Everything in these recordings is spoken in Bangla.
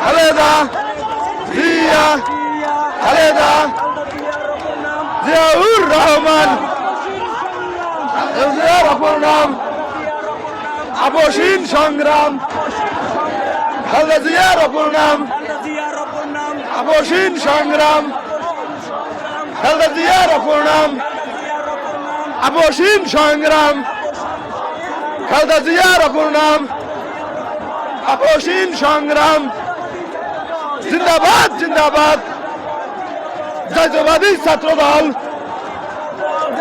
খালেদা জিয়া খালেদা জিয়াউর রহমান অপর নাম আপসীন সংগ্রাম খালেদা জিয়ার অপর নাম আপসীন সংগ্রাম খালেদা জিয়ার অপর নাম আপসীন সংগ্রাম খালেদা জিয়ার অপর নাম আপসীন সংগ্রাম। জিন্দাবাদ জিন্দাবাদ। জাতীয়বাদী ছাত্র দল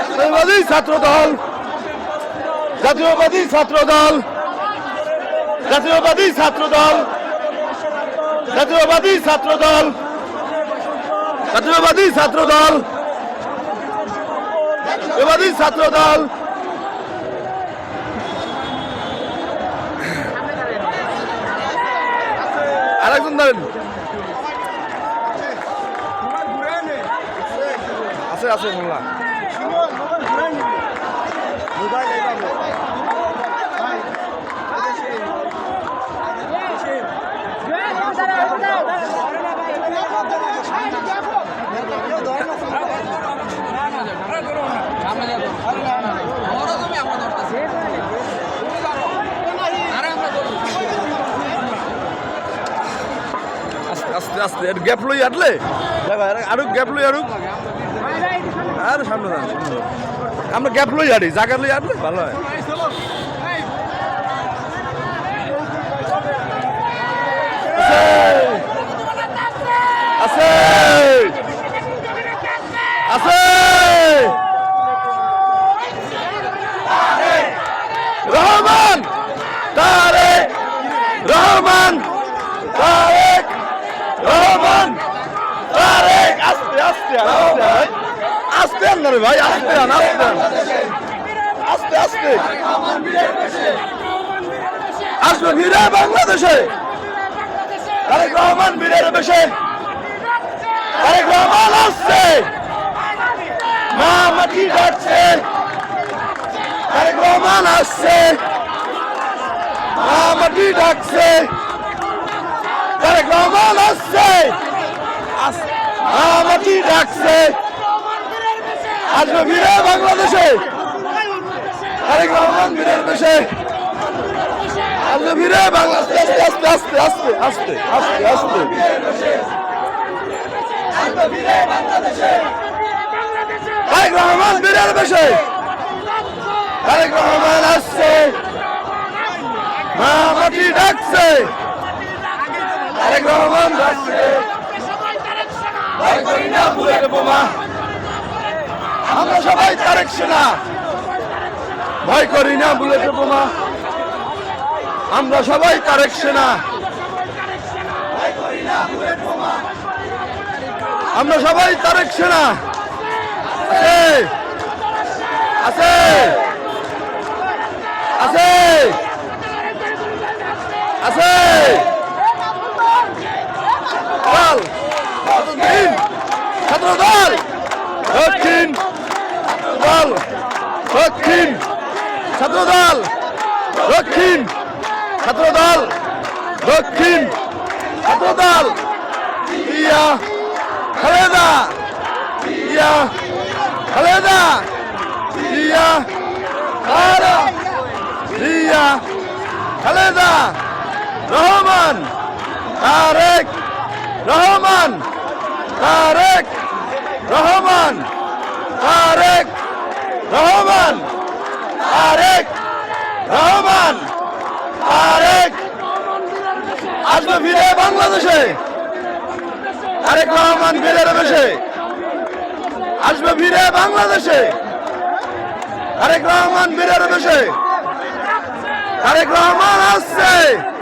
জাতীয়বাদী ছাত্র দল জাতীয়বাদী ছাত্র দল জাতীয়বাদী ছাত্র দল জাতীয়বাদী ছাত্র দল জাতীয়বাদী ছাত্র দল জাতীয়বাদী ছাত্র দল আরেকজন ধরেন আছে আছে মোল্লা। আস্তে আস্তে আস্তে গ্যাপ লই আটলে? আরও গ্যাপ লই আরও। আর সামনে যান। আমরা গ্যাপ লই আড়ি জায়গা লই আটলে ভালো হয়। আছে। আছে রহমান তারেক রহমান তারেক রহমান তারেক আস্তে আস্তে আস্তে আন ভাই, আস্তে আন, আস্তে আস্তে আস্তে। আসবে ফিরে বাংলাদেশে। রহমান বেশে। রহমান আসছে। মা মাটি ডাকছে তারেক রহমান আসছে। মা মাটি ডাকছে তারেক রহমান আসছে। আস- মা মাটি ডাকছে আসবে ফিরে বাংলাদেশে। তারেক রহমান বীরের বেশে আসবে ফিরে বাংলাদেশে। আস্তে আস্তে আস্তে আস্তে আস্তে আস্তে আস্তে তারেক রহমান বীরের বেশে তারেক রহমান আসছে। মা মাটি ডাকছে। তারেক রহমান ডাকছে ভয় করি না বুলেট বোমা আমরা সবাই তারেক সেনা ভয় করি না বুলেট বোমা আমরা সবাই তারেক সেনা। আমরা সবাই তারেক সেনা। আছে। আছে। আছে। ছাত্র দল। দক্ষিণ। দল দক্ষিণ। ছাত্র দল দক্ষিণ। ছাত্র দল দক্ষিণ। ছাত্র দল ইয়া খালেদা ইয়া খালেদা ইয়া খালেদা ইয়া খালেদা। রহমান, তারেক রহমান তারেক রহমান তারেক রহমান। তারেক রহমান, তারেক আসবে ফিরে বাংলাদেশে। তারেক রহমান ফিরে বেশে আসবে ফিরে বাংলাদেশে। তারেক রহমান ফিরে বেশে তারেক রহমান আসছে।